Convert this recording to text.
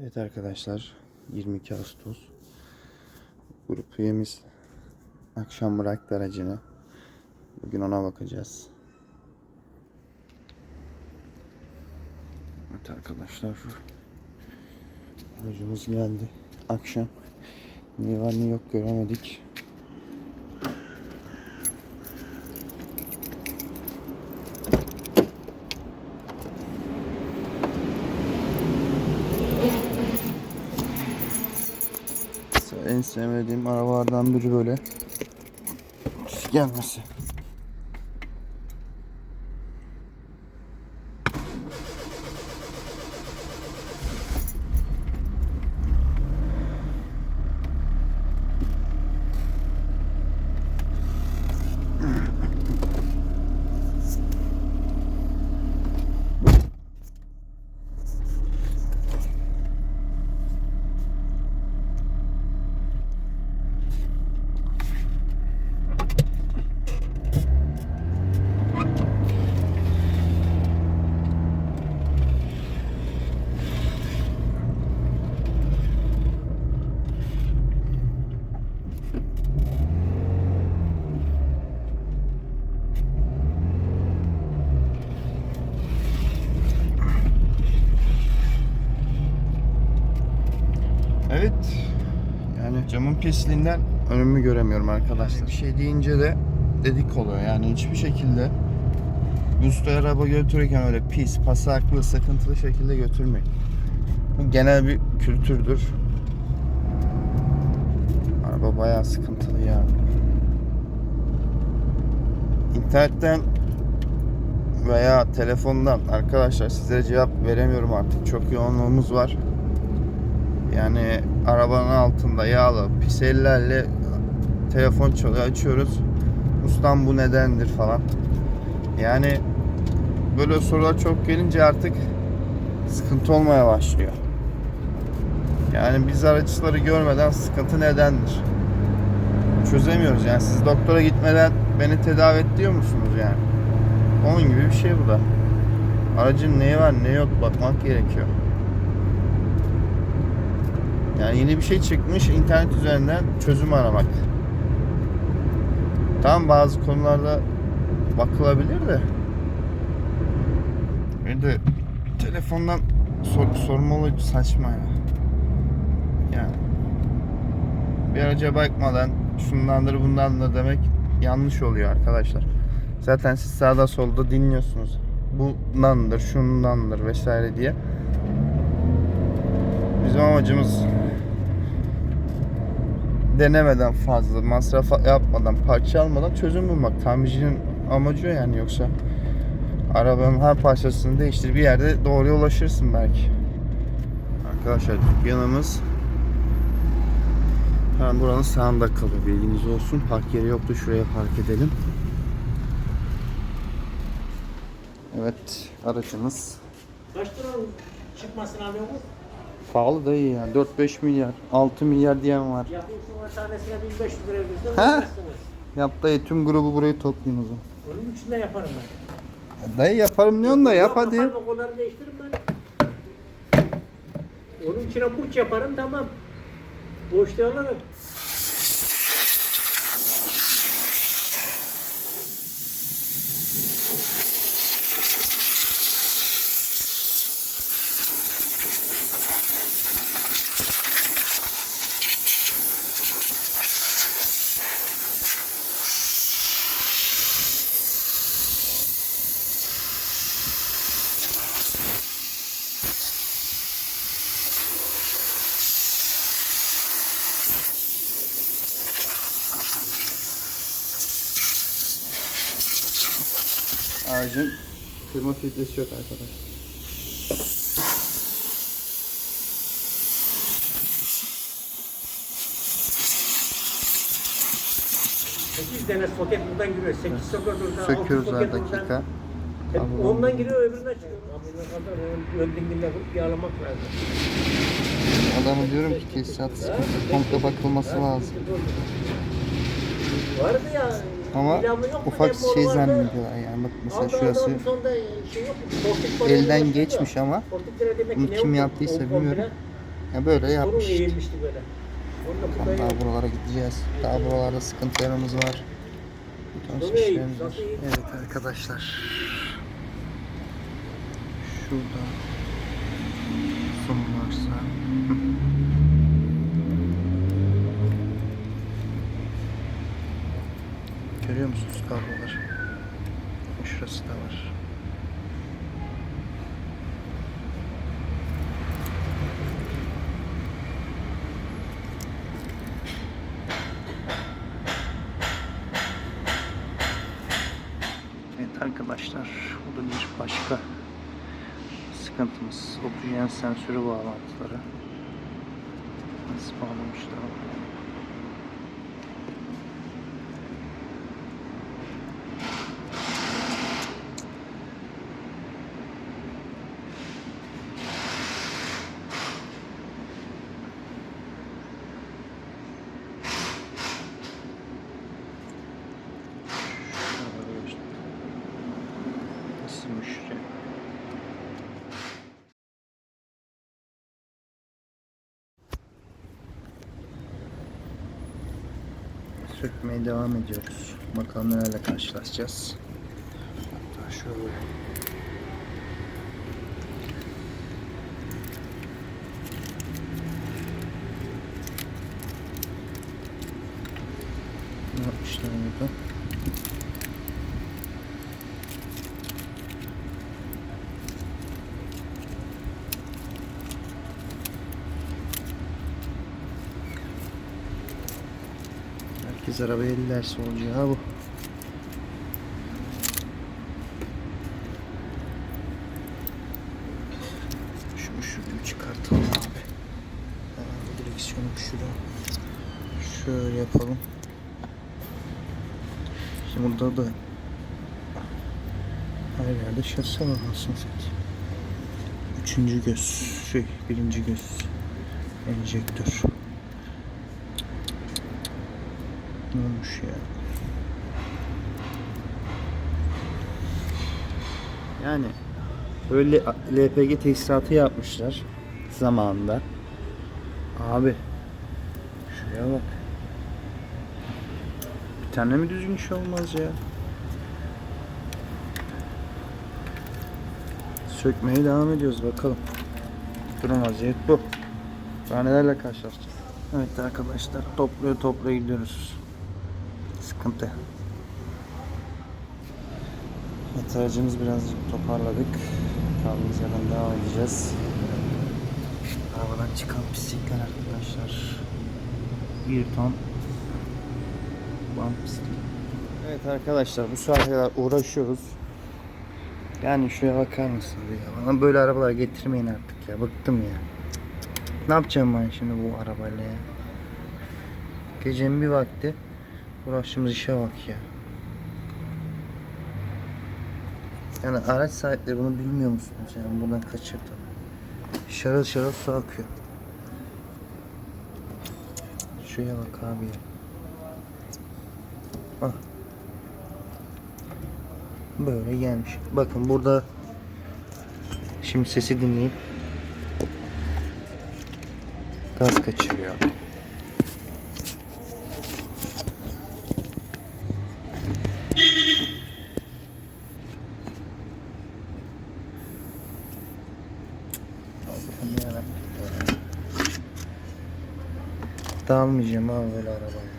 Evet arkadaşlar 22 Ağustos grup üyemiz akşam bıraktı aracını. Bugün ona bakacağız. Evet arkadaşlar aracımız geldi. Akşam ne var ne yok göremedik. En sevmediğim arabalardan biri böyle gelmesi. Evet. Yani camın pisliğinden önümü göremiyorum arkadaşlar. Bir şey deyince de dedik oluyor. Yani hiçbir şekilde ustaya araba götürürken öyle pis, pasaklı, sıkıntılı şekilde götürmeyin. Bu genel bir kültürdür. Araba bayağı sıkıntılı ya. İnternetten veya telefondan arkadaşlar size cevap veremiyorum artık. Çok yoğunluğumuz var. Yani arabanın altında yağlı pis ellerle telefon çalıyor açıyoruz. Ustam bu nedendir falan. Yani böyle sorular çok gelince artık sıkıntı olmaya başlıyor. Yani biz araçları görmeden sıkıntı nedendir? Çözemiyoruz yani siz doktora gitmeden beni tedavi et diyor musunuz yani? Onun gibi bir şey bu da. Aracın neyi var ne yok bakmak gerekiyor. Yani yeni bir şey çıkmış internet üzerinden çözüm aramak. Tamam bazı konularda bakılabilir de. Bir de telefondan sor, sormalı saçma ya. Yani bir araca bakmadan şundandır bundandır demek yanlış oluyor arkadaşlar. Zaten siz sağda solda dinliyorsunuz. Bundandır, şundandır vesaire diye. Bizim amacımız denemeden fazla masraf yapmadan parça almadan çözüm bulmak. Tamircinin amacı yani yoksa arabanın her parçasını değiştir bir yerde doğruya ulaşırsın belki. Arkadaşlar dükkanımız hemen buranın sağında kalıyor bilginiz olsun. Park yeri yoktu şuraya park edelim. Evet aracımız Kaç lira çıkmasını alıyorsunuz? Pahalı da iyi yani 4-5 milyar 6 milyar diyen var. Yapayım şuna tanesine 1500 lira Ha? vermezsiniz. Yap dayı tüm grubu burayı toplayın o zaman. Onun için de yaparım ben. Dayı yaparım diyorsun da yap hadi. yaparım, o kadar değiştiririm ben. Onun içine burç yaparım tamam. Boşta alırım. Aracın kırma filtresi yok arkadaş. Sekiz tane soket buradan giriyor. 8 soket buradan. altı Söküyoruz her soket buradan. dakika. Hep Tamam. ondan giriyor öbürüne çıkıyor. Ne kadar ön- ön dinginde vurup yağlamak lazım. Adamı diyorum ki tesisat sıkıntı komple bakılması lazım. Vardı ya. Ama ufak şey zannediyorlar yani bak mesela şurası sonunda şey elden geçmiş ama bunu kim yaptıysa bilmiyorum. Ya böyle yapmış. işte. kupayı Daha buralara gideceğiz. Daha buralarda sıkıntılarımız var. Evet arkadaşlar. Şurada son varsa. Görüyor musunuz kablolar? Şurası da var. Evet arkadaşlar, bu da bir başka Oksijen sensörü bağlantıları. Nasıl bağlamışlar? Sökmeye devam ediyoruz. Bakalım nelerle karşılaşacağız. Hatta şöyle. Ne yapmışlar burada? Herkes arabaya ellerse olacağı bu. Şunu şuradan çıkartalım abi. Hemen bu direksiyonu şuraya. Şöyle yapalım. Şimdi burada da her yerde şase var aslında. Üçüncü göz, şey birinci göz enjektör. Ne olmuş ya? Yani böyle LPG tesisatı yapmışlar zamanında. Abi şuraya bak. Bir tane mi düzgün iş olmaz ya? Sökmeye devam ediyoruz bakalım. Durum vaziyet bu. Daha nelerle karşılaşacağız? Evet arkadaşlar topluyor topluyor gidiyoruz. Sıkıntı. Evet aracımız birazcık toparladık. Kaldığımız yerden devam edeceğiz. Arabadan çıkan pislikler arkadaşlar. Bir ton bant pislik. Evet arkadaşlar bu saate kadar uğraşıyoruz. Yani şuraya bakar mısınız ya? Bana böyle arabalar getirmeyin artık ya. Bıktım ya. Ne yapacağım ben şimdi bu arabayla ya? Gecenin bir vakti uğraştığımız işe bak ya. Yani araç sahipleri bunu bilmiyor musunuz? Yani buradan kaçırdı. Şarıl şarıl su akıyor. Şuraya bak abi ya. Bak. Böyle gelmiş. Bakın burada şimdi sesi dinleyin. Gaz kaçırıyor. Dalmayacağım abi böyle arabaya.